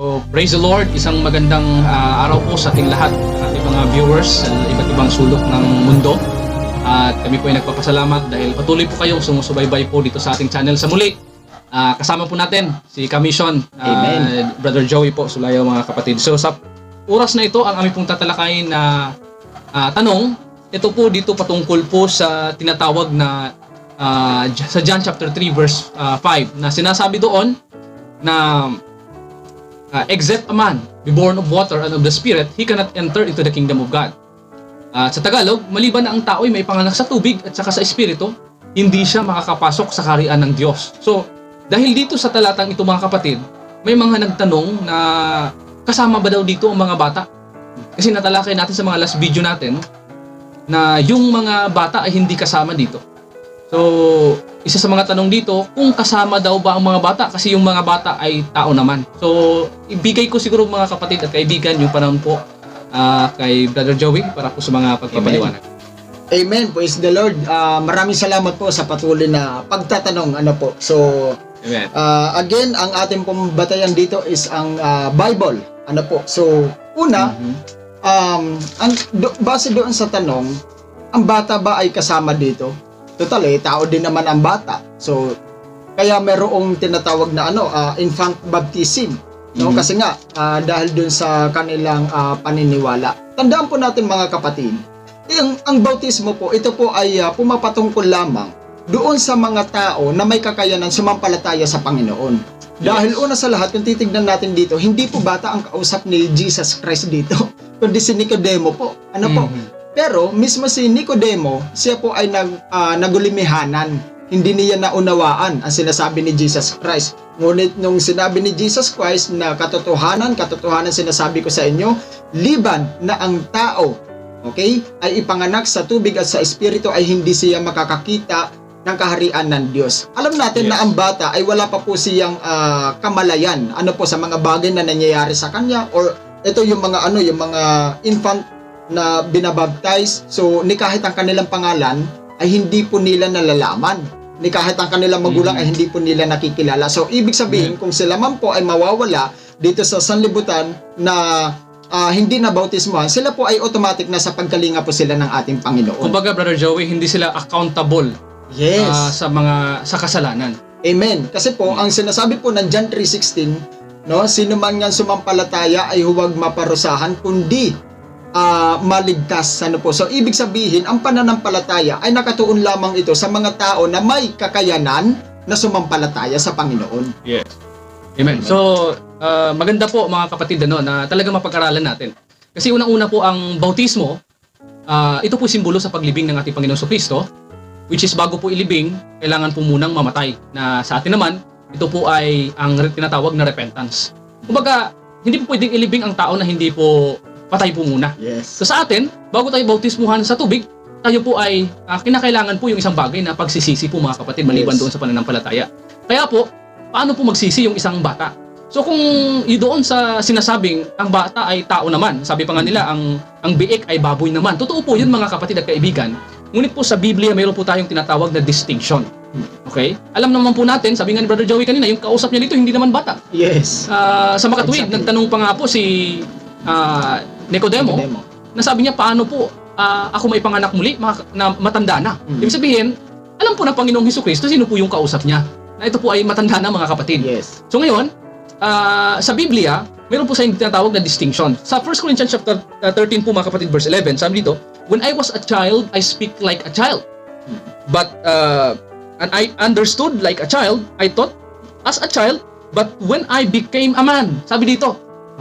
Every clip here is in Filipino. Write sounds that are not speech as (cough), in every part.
So, praise the Lord, isang magandang ah, araw po sa ating lahat, ating mga viewers sa iba't ibang sulok ng mundo. At kami po ay nagpapasalamat dahil patuloy po kayong sumusubaybay po dito sa ating channel sa muli. Ah, kasama po natin si Commission, ah, Amen. Brother Joey po, Sulayo mga kapatid. So sa oras na ito, ang aming pong tatalakayin na ah, tanong, ito po dito patungkol po sa tinatawag na ah, sa John chapter 3 verse ah, 5 na sinasabi doon na uh, except a man be born of water and of the spirit, he cannot enter into the kingdom of God. At sa Tagalog, maliban na ang tao ay may panganak sa tubig at saka sa espiritu, hindi siya makakapasok sa kaharian ng Diyos. So, dahil dito sa talatang ito mga kapatid, may mga nagtanong na kasama ba daw dito ang mga bata? Kasi natalakay natin sa mga last video natin na yung mga bata ay hindi kasama dito. So, isa sa mga tanong dito, kung kasama daw ba ang mga bata? Kasi yung mga bata ay tao naman. So, ibigay ko siguro mga kapatid at kaibigan yung panahon po ah, kay Brother Joey para po sa mga pagpapaliwanag. Amen. Praise the Lord. Ah, maraming salamat po sa patuloy na pagtatanong. Ano po. So, Amen. ah, again, ang ating pong batayan dito is ang ah, Bible. Ano po. So, una, Mhm. um, ang, do, base doon sa tanong, ang bata ba ay kasama dito? Total eh, tao din naman ang bata. So, kaya merong tinatawag na ano, ah, infant baptism. No? Mhm. Kasi nga, ah, dahil doon sa kanilang ah, paniniwala. Tandaan po natin mga kapatid, yung, ang bautismo po, ito po ay ah, pumapatungkol lamang doon sa mga tao na may kakayanan sumampalataya sa Panginoon. Dahil una sa lahat, kung titignan natin dito, hindi po bata ang kausap ni Jesus Christ dito, (laughs) kundi si Nicodemo po. Ano po? Pero mismo si Nicodemo, siya po ay nag, ah, nagulimihanan. Hindi niya naunawaan ang sinasabi ni Jesus Christ. Ngunit nung sinabi ni Jesus Christ na katotohanan, katotohanan sinasabi ko sa inyo, liban na ang tao, okay, ay ipanganak sa tubig at sa espiritu ay hindi siya makakakita ng kaharian ng Diyos. Alam natin Yes. na ang bata ay wala pa po siyang ah, kamalayan ano po sa mga bagay na nangyayari sa kanya or ito yung mga ano yung mga infant na binabaptize. So, ni kahit ang kanilang pangalan ay hindi po nila nalalaman. Ni kahit ang kanilang magulang Mhm. ay hindi po nila nakikilala. So, ibig sabihin, kung sila man po ay mawawala dito sa sanlibutan na ah, hindi na bautismohan, sila po ay automatic na sa pagkalinga po sila ng ating Panginoon. Kumbaga, Brother Joey, hindi sila accountable Yes. ah, sa mga sa kasalanan. Amen. Kasi po, ang sinasabi po ng John 3.16, no, sino man nga sumampalataya ay huwag maparusahan, kundi ah, maligtas. Ano po? So, ibig sabihin, ang pananampalataya ay nakatuon lamang ito sa mga tao na may kakayanan na sumampalataya sa Panginoon. Yes. Amen. So, ah, maganda po mga kapatid ano, na talaga mapag-aralan natin. Kasi unang-una po ang bautismo, ah, ito po simbolo sa paglibing ng ating Panginoon Kristo, which is bago po ilibing, kailangan po munang mamatay. Na sa atin naman, ito po ay ang tinatawag na repentance. Kumbaga, hindi po pwedeng ilibing ang tao na hindi po patay po muna. Yes. So sa atin, bago tayo bautismuhan sa tubig, tayo po ay ah, kinakailangan po yung isang bagay na pagsisisi po mga kapatid maliban Yes. doon sa pananampalataya. Kaya po, paano po magsisi yung isang bata? So kung doon sa sinasabing ang bata ay tao naman, sabi pa nga nila ang ang biik ay baboy naman. Totoo po 'yun mga kapatid at kaibigan. Ngunit po sa Biblia mayroon po tayong tinatawag na distinction. Okay? Alam naman po natin, sabi nga ni Brother Joey kanina, yung kausap niya dito hindi naman bata. Yes. Ah, sa makatuwid, Exactly. nagtanong pa nga po si ah, Nicodemo, Demo. nasabi niya paano po ah, ako may panganak muli ma- na matanda na. Mm. Ibig sabihin, alam po ng Panginoong Hesus Kristo sino po yung kausap niya. Na ito po ay matanda na mga kapatid. Yes. So ngayon, ah, sa Biblia, meron po sa tinatawag na distinction. Sa 1 Corinthians chapter ah, 13 po mga kapatid verse 11, sabi dito, When I was a child, I speak like a child. But uh, and I understood like a child, I thought as a child, but when I became a man, sabi dito,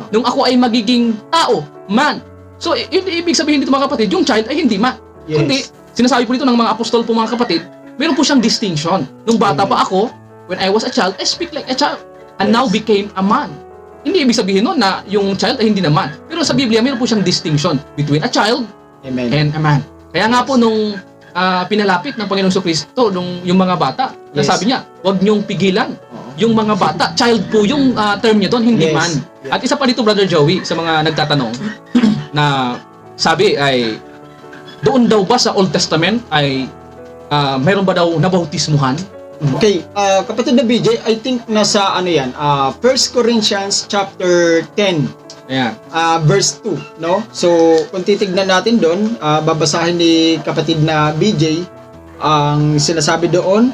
nung ako ay magiging tao, man. So, i- ibig sabihin dito mga kapatid, yung child ay hindi man. Yes. Kundi, sinasabi po dito ng mga apostol po mga kapatid, meron po siyang distinction. Nung bata Amen. pa ako, when I was a child, I speak like a child. And Yes. now became a man. Hindi ibig sabihin nun na yung child ay hindi na man. Pero sa Biblia, meron po siyang distinction between a child Amen. and a man. Kaya nga po nung ah, pinalapit ng Panginoong Kristo nung yung mga bata, Yes. sabi niya, huwag niyong pigilan. Yung mga bata. Child po yung ah, term niya doon, hindi Yes. man. Yeah. At isa pa dito, Brother Joey, sa mga nagtatanong, (clears throat) na sabi ay, doon daw ba sa Old Testament ay ah, mayroon ba daw nabautismuhan Okay, ah, kapatid na BJ, I think nasa ano yan, ah 1 Corinthians chapter 10, Ayan. ah, verse 2, no? So, kung titignan natin doon, ah, babasahin ni kapatid na BJ ang sinasabi doon.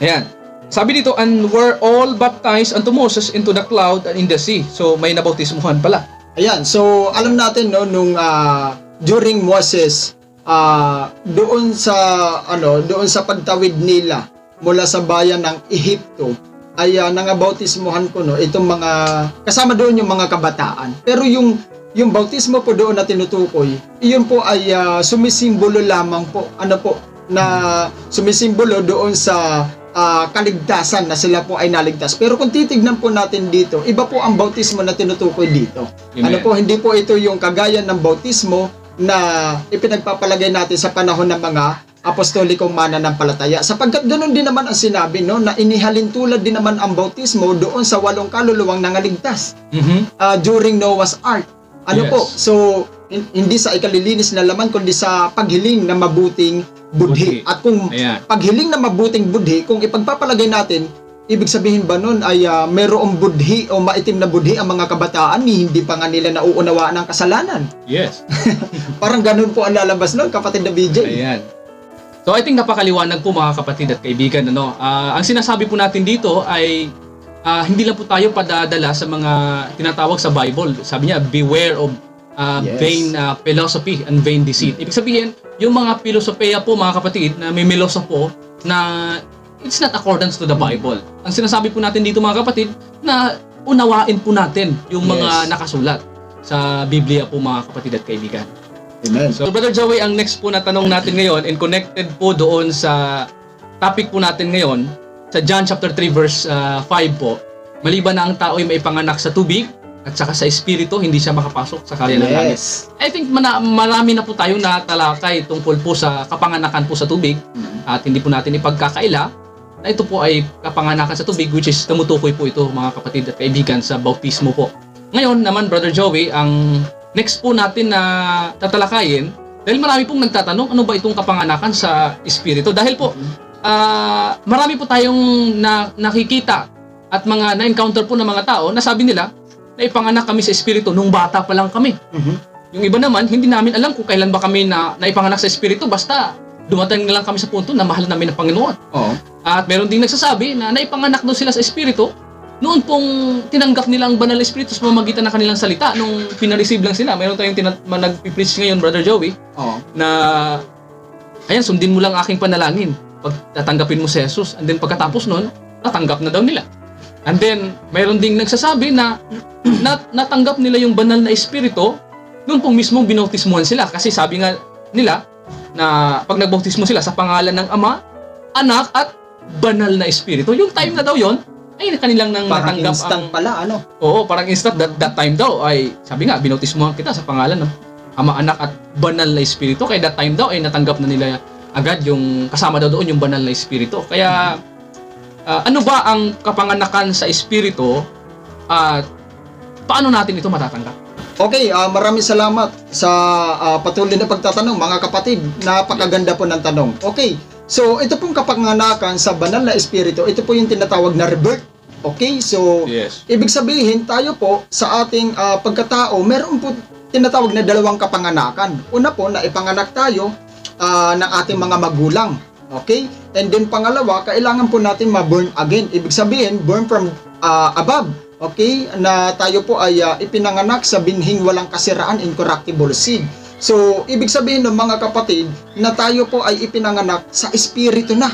Ayan. Sabi dito, and were all baptized unto Moses into the cloud and in the sea. So, may nabautismuhan pala. Ayan, so alam natin no nung ah, during Moses ah, doon sa ano, doon sa pagtawid nila mula sa bayan ng Ehipto ay uh, nangabautismuhan ko no itong mga kasama doon yung mga kabataan. Pero yung yung bautismo po doon na tinutukoy, iyon po ay ah, sumisimbolo lamang po ano po na sumisimbolo doon sa ah, kaligtasan na sila po ay naligtas. Pero kung titignan po natin dito, iba po ang bautismo na tinutukoy dito. Amen. Ano po, hindi po ito yung kagaya ng bautismo na ipinagpapalagay natin sa panahon ng mga apostolikong mananampalataya. Sapagkat ganoon din naman ang sinabi, no, na inihalin tulad din naman ang bautismo doon sa walong kaluluwang nangaligtas Mhm. uh, during Noah's Ark. Ano Yes. po? So, hindi sa ikalilinis na laman, kundi sa paghiling na mabuting budhi. Budhi. At kung Ayan. paghiling na mabuting budhi, kung ipagpapalagay natin, ibig sabihin ba nun ay uh, mayroong budhi o maitim na budhi ang mga kabataan ni hindi pa nga nila nauunawaan ang kasalanan. Yes. (laughs) Parang ganun po ang lalabas nun, kapatid na BJ. Ayan. So I think napakaliwanag po mga kapatid at kaibigan ano. Ah, ang sinasabi po natin dito ay ah, hindi lang po tayo padadala sa mga tinatawag sa Bible. Sabi niya, beware of ah, Yes. vain ah, philosophy and vain deceit. Ibig sabihin, yung mga filosofiya po mga kapatid na may milosopo na it's not accordance to the Bible. Ang sinasabi po natin dito mga kapatid na unawain po natin yung mga Yes. nakasulat sa Biblia po mga kapatid at kaibigan. Amen. So, Brother Joey, ang next po na tanong natin ngayon and connected po doon sa topic po natin ngayon sa John chapter 3 verse uh, 5 po. Maliban na ang tao ay may panganak sa tubig at saka sa espiritu, hindi siya makapasok sa karya ng langit. Yes. I think mana, marami na po tayong natalakay tungkol po sa kapanganakan po sa tubig at hindi po natin ipagkakaila na ito po ay kapanganakan sa tubig which is tumutukoy po ito mga kapatid at kaibigan sa bautismo po. Ngayon naman Brother Joey, ang next po natin na tatalakayin dahil marami pong nagtatanong ano ba itong kapanganakan sa espiritu dahil po ah, marami po tayong na, nakikita at mga na-encounter po ng mga tao na sabi nila na ipanganak kami sa espiritu nung bata pa lang kami. Mhm. Yung iba naman, hindi namin alam kung kailan ba kami na naipanganak sa Espiritu, basta dumating na lang kami sa punto na mahal namin ang Panginoon. Oo. At meron ding nagsasabi na naipanganak daw sila sa Espiritu noon pong tinanggap nila ang banal na Espiritu sa pamamagitan ng kanilang salita nung pinareceive lang sila. Meron tayong tina- nagpipreach ngayon, Brother Joey, Oo. na ayan, sundin mo lang aking panalangin pag tatanggapin mo si Jesus. And then pagkatapos nun, natanggap na daw nila. And then, mayroon ding nagsasabi na nat natanggap nila yung banal na espiritu noon pong mismong binautismuhan sila. Kasi sabi nga nila na pag nagbautismo sila sa pangalan ng Ama, Anak at banal na espiritu. Yung time na daw yon ay kanilang nang Parang natanggap instant ang pala, ano? Oo, parang instant that, that time daw ay sabi nga binautismohan kita sa pangalan ng Ama, Anak at Banal na Espiritu. Kaya that time daw ay natanggap na nila agad yung kasama daw doon yung Banal na Espiritu. Kaya ah, ano ba ang kapanganakan sa Espiritu at paano natin ito matatanggap? Okay, ah, maraming salamat sa ah, patuloy na pagtatanong mga kapatid. Napakaganda po ng tanong. Okay, so ito pong kapanganakan sa banal na espiritu, ito po yung tinatawag na rebirth. Okay, so Yes. ibig sabihin tayo po sa ating ah, pagkatao, meron po tinatawag na dalawang kapanganakan. Una po na ipanganak tayo ah, ng ating mga magulang. Okay? And then pangalawa, kailangan po natin ma-born again. Ibig sabihin, born from ah, above. Okay? Na tayo po ay ah, ipinanganak sa binhing walang kasiraan, incorruptible seed. So, ibig sabihin ng mga kapatid na tayo po ay ipinanganak sa espiritu na.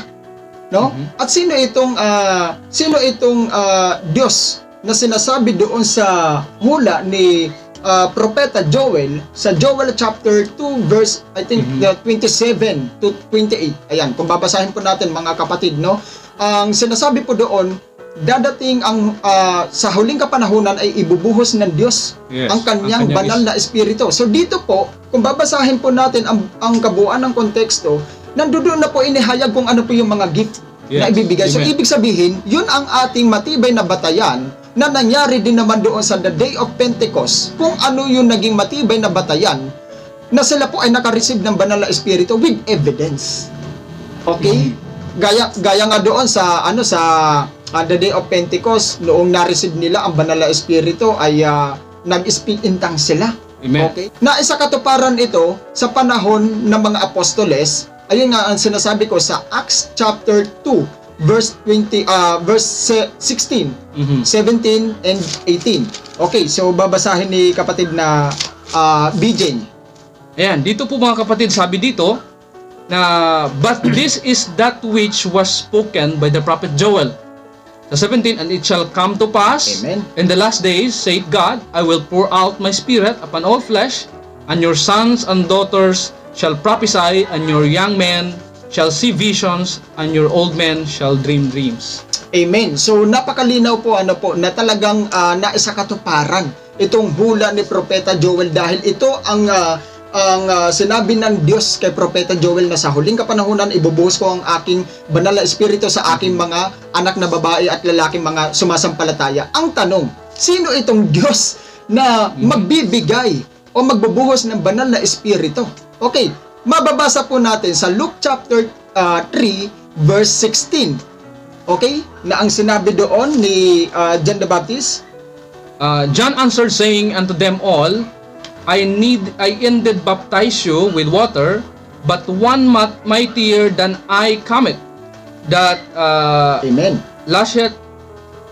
No? Mhm. At sino itong ah, sino itong ah, Diyos na sinasabi doon sa hula ni ah, propeta Joel sa Joel chapter 2 verse I think Mhm. the 27 to 28. Ayan, kung babasahin po natin mga kapatid, no? Ang sinasabi po doon, dadating ang ah, sa huling kapanahunan ay ibubuhos ng Diyos Yes. ang kanyang banal na espiritu. So dito po, kung babasahin po natin ang, ang kabuuan ng konteksto, nandoon na po inihayag kung ano po yung mga gift na Yes. ibibigay. So Amen. ibig sabihin, yun ang ating matibay na batayan na nangyari din naman doon sa the day of Pentecost. Kung ano yung naging matibay na batayan na sila po ay nakareceive ng banal na espiritu with evidence. Okay? Gaya gaya nga doon sa ano sa ah, the day of Pentecost noong na-receive nila ang banal na espiritu ay ah, nag-speak in tongues sila. Amen. Okay? Na isa katuparan ito sa panahon ng mga apostoles. Ayun nga ang sinasabi ko sa Acts chapter 2 verse 20 ah verse se- 16 Mhm. 17 and 18. Okay, so babasahin ni kapatid na ah, BJ. Ayan, dito po mga kapatid, sabi dito na but this is that which was spoken by the prophet Joel. Sa 17, and it shall come to pass Amen. in the last days, saith God, I will pour out my spirit upon all flesh, and your sons and daughters shall prophesy, and your young men shall see visions, and your old men shall dream dreams. Amen. So napakalinaw po ano po na talagang ah, naisa katuparan itong hula ni Propeta Joel dahil ito ang ah, ang ah, sinabi ng Diyos kay Propeta Joel na sa huling kapanahunan ibubuhos ko ang aking banal na espiritu sa aking mga anak na babae at lalaking mga sumasampalataya. Ang tanong, sino itong Diyos na magbibigay o magbubuhos ng banal na espiritu? Okay, mababasa po natin sa Luke chapter ah, 3 verse 16. Okay? Na ang sinabi doon ni uh, John the Baptist, Uh, John answered, saying unto them all, I need, I indeed baptize you with water, but one mightier than I cometh, that uh, Amen. lashet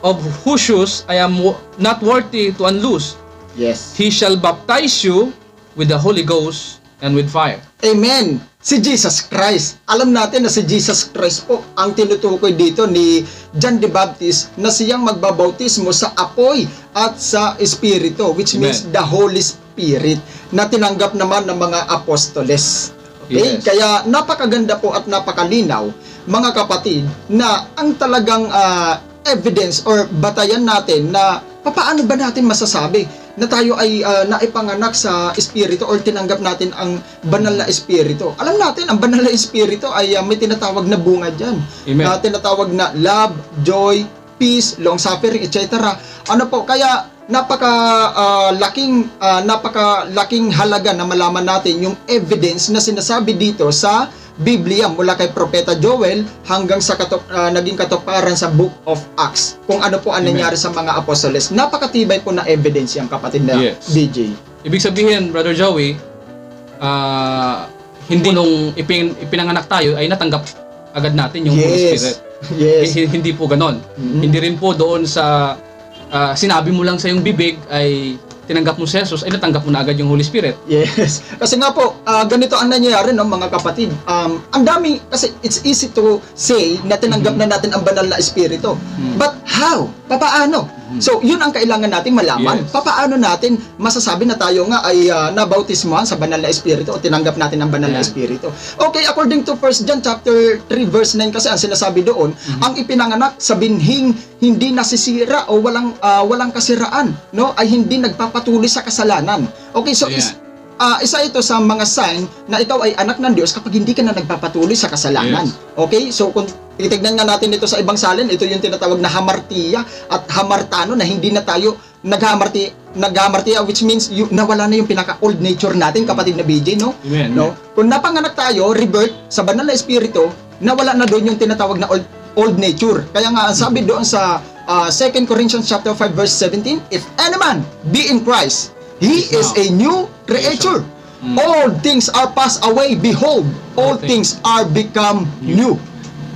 of whose shoes I am not worthy to unloose. Yes. He shall baptize you with the Holy Ghost and with fire. Amen. Si Jesus Christ. Alam natin na si Jesus Christ po ang tinutukoy dito ni John the Baptist na siyang magbabautismo sa apoy at sa Espiritu which Amen. means the Holy Spirit na tinanggap naman ng mga apostoles. Okay? Yes. Kaya napakaganda po at napakalinaw mga kapatid na ang talagang ah, evidence or batayan natin na papaano ba natin masasabi na tayo ay ah, naipanganak sa espiritu or tinanggap natin ang banal na espiritu. Alam natin, ang banal na espiritu ay ah, may tinatawag na bunga dyan. Amen. Na tinatawag na love, joy, peace, long suffering, etc. Ano po, kaya napaka ah, laking ah, napaka laking halaga na malaman natin yung evidence na sinasabi dito sa Biblia mula kay Propeta Joel hanggang sa katok, ah, naging katuparan sa Book of Acts. Kung ano po ang Amen. nangyari sa mga apostoles. Napakatibay po na evidence yung kapatid na Yes. BJ. Ibig sabihin, Brother Joey, ah, hindi nung ipin, ipinanganak tayo ay natanggap agad natin yung Holy Spirit. (laughs) Yes. H- hindi po ganon. Mhm. Hindi rin po doon sa ah, sinabi mo lang sa yung bibig ay tinanggap mo si Jesus ay natanggap mo na agad yung Holy Spirit. Yes. Kasi nga po, ah, ganito ang nangyayari no mga kapatid. Um, ang dami kasi it's easy to say na tinanggap na natin ang banal na espiritu. Mhm. But how? Papaano? So, yun ang kailangan nating malaman. Yes. Papaano natin masasabi na tayo nga ay uh, nabautismohan sa banal na espiritu o tinanggap natin ang banal na Ayan. espiritu. Okay, according to 1 John chapter 3 verse 9 kasi ang sinasabi doon, Mhm. ang ipinanganak sa binhing hindi nasisira o walang ah, walang kasiraan, no? Ay hindi nagpapatuloy sa kasalanan. Okay, so Ayan. is, ah, isa ito sa mga sign na ikaw ay anak ng Diyos kapag hindi ka na nagpapatuloy sa kasalanan. Yes. Okay? So kung titignan nga natin ito sa ibang salin, ito yung tinatawag na hamartiya at hamartano na hindi na tayo naghamarti naghamartiya which means you, nawala na yung pinaka old nature natin kapatid na BJ no Amen. no kung napanganak tayo rebirth sa banal na espiritu nawala na doon yung tinatawag na old old nature kaya nga sabi doon sa ah, 2 Corinthians chapter 5 verse 17 if any man be in Christ he is a new creature Mm. all things are passed away behold all things are become new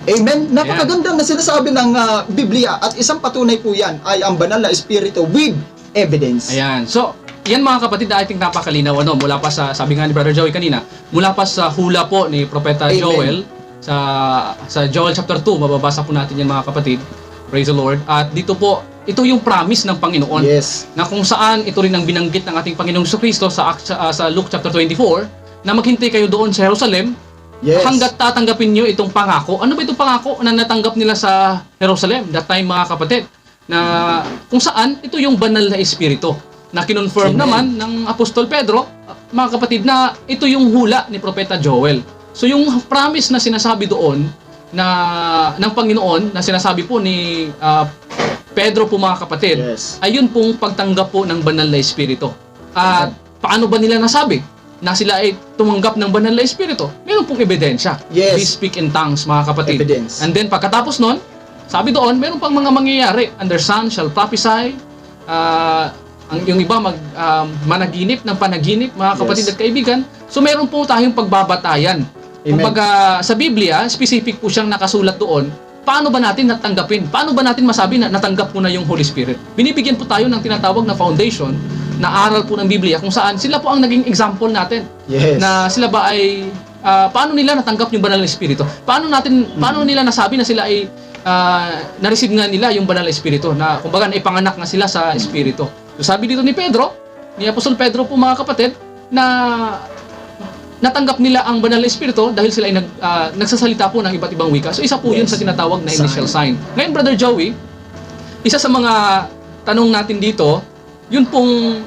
Amen. Napakaganda na sinasabi ng ah, Biblia at isang patunay po yan ay ang banal na espiritu with evidence. Ayan. So, yan mga kapatid, I think napakalinaw ano, mula pa sa, sabi nga ni Brother Joey kanina, mula pa sa hula po ni Propeta Amen. Joel, sa sa Joel chapter 2, mababasa po natin yan mga kapatid. Praise the Lord. At dito po, ito yung promise ng Panginoon Yes. na kung saan ito rin ang binanggit ng ating Panginoong Kristo sa, Acts- sa, Luke chapter 24 na maghintay kayo doon sa Jerusalem Yes. hanggat tatanggapin nyo itong pangako. Ano ba itong pangako na natanggap nila sa Jerusalem that time mga kapatid? Na kung saan ito yung banal na espiritu na kinonfirm Amen. naman ng Apostol Pedro, mga kapatid, na ito yung hula ni Propeta Joel. So yung promise na sinasabi doon na ng Panginoon na sinasabi po ni ah, Pedro po mga kapatid, Yes. ayun pong pagtanggap po ng banal na espiritu. At paano ba nila nasabi? na sila ay tumanggap ng banal na espiritu, meron pong ebidensya. Yes. They speak in tongues, mga kapatid. Evidence. And then pagkatapos nun, sabi doon, meron pang mga mangyayari. And their son shall prophesy. ah, ang yung iba mag um, managinip ng panaginip, mga kapatid Yes. at kaibigan. So meron po tayong pagbabatayan. Amen. Kumbaga sa Biblia, specific po siyang nakasulat doon. Paano ba natin natanggapin? Paano ba natin masabi na natanggap ko na yung Holy Spirit? Binibigyan po tayo ng tinatawag na foundation na aral po ng Biblia kung saan sila po ang naging example natin Yes. na sila ba ay ah, paano nila natanggap yung banal na espiritu? Paano natin paano nila nasabi na sila ay ah, na-receive nga nila yung banal na espiritu na kumbaga naipanganak nga sila sa espiritu. So sabi dito ni Pedro, ni Apostol Pedro po mga kapatid na natanggap nila ang banal na espiritu dahil sila ay nag, ah, nagsasalita po ng iba't ibang wika. So isa po yun Yes. sa tinatawag na initial sign. Ngayon Brother Joey, isa sa mga tanong natin dito, yun pong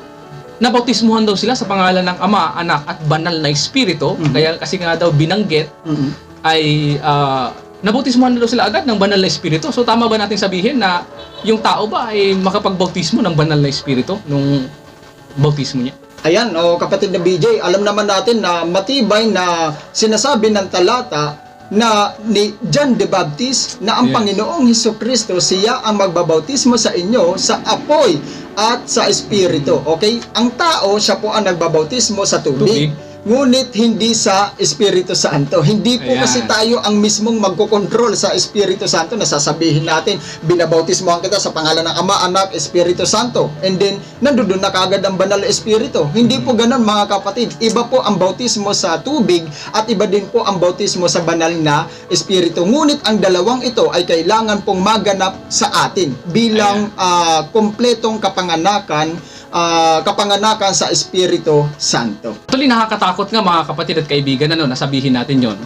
nabautismuhan daw sila sa pangalan ng Ama, Anak at Banal na Espiritu. Mhm. Kaya kasi nga daw binanggit Mhm. ay uh, nabautismuhan na daw sila agad ng Banal na Espiritu. So tama ba natin sabihin na yung tao ba ay makapagbautismo ng Banal na Espiritu nung bautismo niya? Ayan, o kapatid na BJ, alam naman natin na matibay na sinasabi ng talata na ni John the Baptist na ang Yes. Panginoong Heso Kristo siya ang magbabautismo sa inyo sa apoy at sa espiritu. Okay? Ang tao, siya po ang nagbabautismo sa tubig. Tubig. Ngunit hindi sa Espiritu Santo. Hindi po Ayan. kasi tayo ang mismong magkokontrol sa Espiritu Santo na sasabihin natin, binabautismohan kita sa pangalan ng Ama, Anak, Espiritu Santo. And then, nandoon na kagad ang banal na Espiritu. Hindi po ganun mga kapatid. Iba po ang bautismo sa tubig at iba din po ang bautismo sa banal na Espiritu. Ngunit ang dalawang ito ay kailangan pong maganap sa atin bilang ah, kompletong kapanganakan ah, kapanganakan sa Espiritu Santo. Actually, nakakatakot nga mga kapatid at kaibigan ano, nasabihin natin yon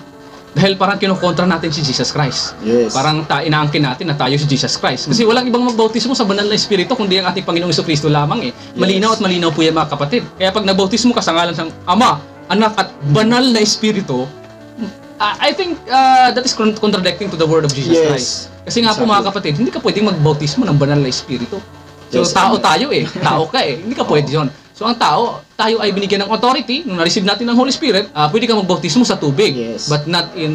Dahil parang kinukontra natin si Jesus Christ. Yes. Parang ta inaangkin natin na tayo si Jesus Christ. Kasi walang ibang magbautismo sa banal na espiritu kundi ang ating Panginoong Kristo lamang eh. Malinaw at malinaw po yan mga kapatid. Kaya pag nagbautismo ka sa ngalan ng Ama, Anak at banal na espiritu, I think ah, that is con- contradicting to the word of Jesus Yes. Christ. Kasi nga po Exactly. mga kapatid, hindi ka pwedeng magbautismo ng banal na espiritu. So Yes, tao tayo eh, tao ka eh, hindi ka pwede yun. So ang tao, tayo ay binigyan ng authority, nung na-receive natin ng Holy Spirit, ah, pwede ka magbautismo sa tubig, Yes. but not in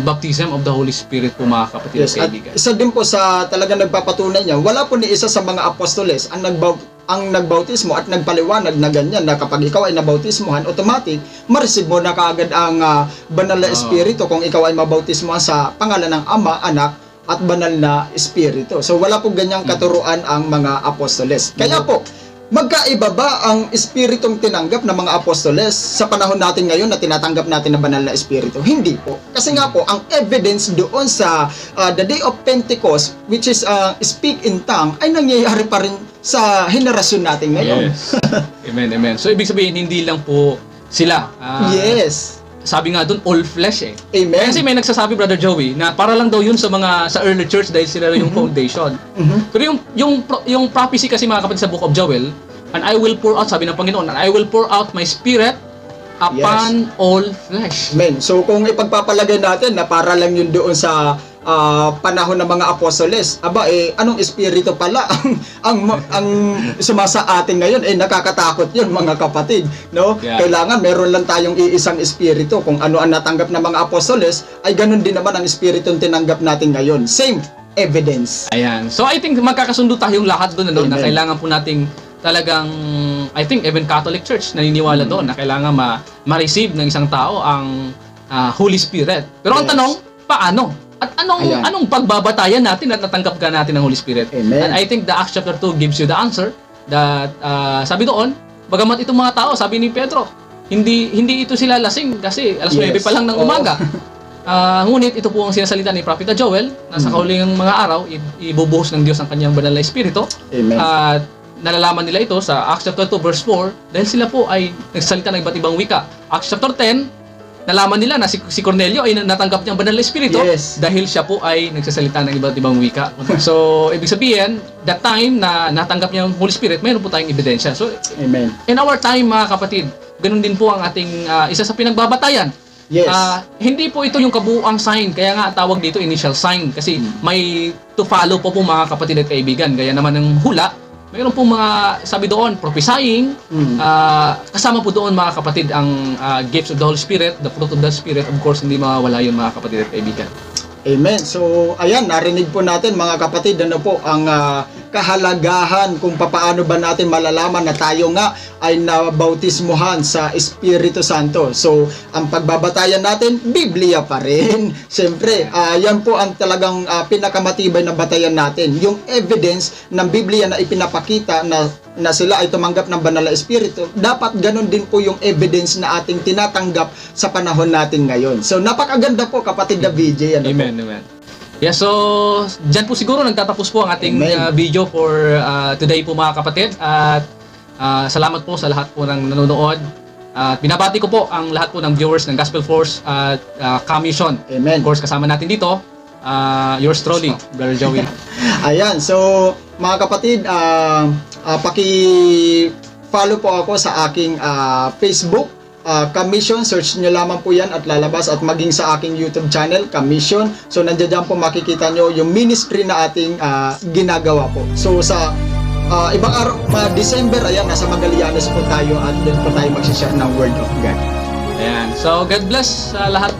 baptism of the Holy Spirit po mga kapatid Yes, at at kaibigan. isa din po sa talaga nagpapatunay niya, wala po ni isa sa mga apostoles ang nagbaw ang nagbautismo at nagpaliwanag na ganyan na kapag ikaw ay nabautismohan, automatic, ma-receive mo na kaagad ang ah, banal na espiritu kung ikaw ay mabautismohan sa pangalan ng Ama, Anak, at banal na espiritu. So wala po ganyang katuruan ang mga apostoles. Kaya po, magkaiba ba ang espiritong tinanggap ng mga apostoles sa panahon natin ngayon na tinatanggap natin na banal na espiritu? Hindi po. Kasi nga po, ang evidence doon sa uh, the day of Pentecost, which is uh, speak in tongue, ay nangyayari pa rin sa henerasyon natin ngayon. Yes. (laughs) amen, amen. So ibig sabihin hindi lang po sila. Ah, Yes. Sabi nga doon all flesh eh. Amen. Kasi may nagsasabi Brother Joey na para lang daw yun sa mga sa early church dahil sila yung foundation. Mhm. Pero yung yung yung prophecy kasi mga kapatid sa Book of Joel, and I will pour out sabi ng Panginoon, and I will pour out my spirit upon all flesh. Amen. So kung ipagpapalagay natin na para lang yun doon sa ah, panahon ng mga apostoles, aba eh anong espiritu pala (laughs) ang ang ang sumasa atin ngayon eh nakakatakot yun mga kapatid, no? Yeah. Kailangan meron lang tayong iisang espiritu kung ano ang natanggap ng mga apostoles ay ganun din naman ang espiritu tinanggap natin ngayon. Same evidence. Ayan. So I think magkakasundo tayong lahat doon ano, na kailangan po nating talagang I think even Catholic Church naniniwala Mm. doon na kailangan ma ma-receive ng isang tao ang ah, Holy Spirit. Pero ang Yes. tanong, paano? At anong Ayan. anong pagbabatayan natin at natanggap ka natin ng Holy Spirit? Amen. And I think the Acts chapter 2 gives you the answer that ah, sabi doon, bagamat itong mga tao, sabi ni Pedro, hindi hindi ito sila lasing kasi alas Yes. 9 pa lang ng umaga. (laughs) Ah, ngunit ito po ang sinasalita ni Propeta Joel na sa Mm. kauling mga araw i- ibubuhos ng Diyos ang kanyang banal na espiritu Amen. at nalalaman nila ito sa Acts chapter 2 verse 4 dahil sila po ay nagsalita ng iba't ibang wika. Acts chapter 10 nalaman nila na si, si Cornelio ay natanggap niya ang banal na espiritu Yes. dahil siya po ay nagsasalita ng iba't ibang wika. So, ibig sabihin, that time na natanggap niya ang Holy Spirit, mayroon po tayong ebidensya. So, Amen. in our time mga kapatid, ganun din po ang ating ah, isa sa pinagbabatayan. Yes. Ah, hindi po ito yung kabuuang sign, kaya nga tawag dito initial sign kasi may to follow po po mga kapatid at kaibigan. Gaya naman ng hula, mayroon pong mga, sabi doon, prophesying, Mm. Ah, kasama po doon mga kapatid ang ah, gifts of the Holy Spirit, the fruit of the Spirit. Of course, hindi mawawala yun mga kapatid at kaibigan. Amen. So, ayan, narinig po natin mga kapatid, ano po ang ah, kahalagahan kung papaano ba natin malalaman na tayo nga ay nabautismuhan sa Espiritu Santo. So, ang pagbabatayan natin, Biblia pa rin. (laughs) Siyempre, ah, yan po ang talagang ah, pinakamatibay na batayan natin. Yung evidence ng Biblia na ipinapakita na na sila ay tumanggap ng banal na espiritu, dapat ganun din po yung evidence na ating tinatanggap sa panahon natin ngayon. So, napakaganda po kapatid na VJ. Ano po? Amen, amen. Yeah, so dyan po siguro nagtatapos po ang ating Amen. ah, video for ah, today po mga kapatid. At ah, salamat po sa lahat po ng nanonood. At binabati ko po ang lahat po ng viewers ng Gospel Force at uh, Commission. Amen. Of course, kasama natin dito, ah, yours truly, (laughs) Brother Joey. Ayan, so mga kapatid, ah ah, paki-follow po ako sa aking ah, Facebook, ah, Commission, search nyo lamang po yan at lalabas at maging sa aking YouTube channel, Commission. So nandiyan po makikita nyo yung ministry na ating ah, ginagawa po. So sa ah, ibang araw, mga December, ayan, nasa Magallanes po tayo at doon po tayo magsishare ng Word of God. Ayan. So, God bless sa lahat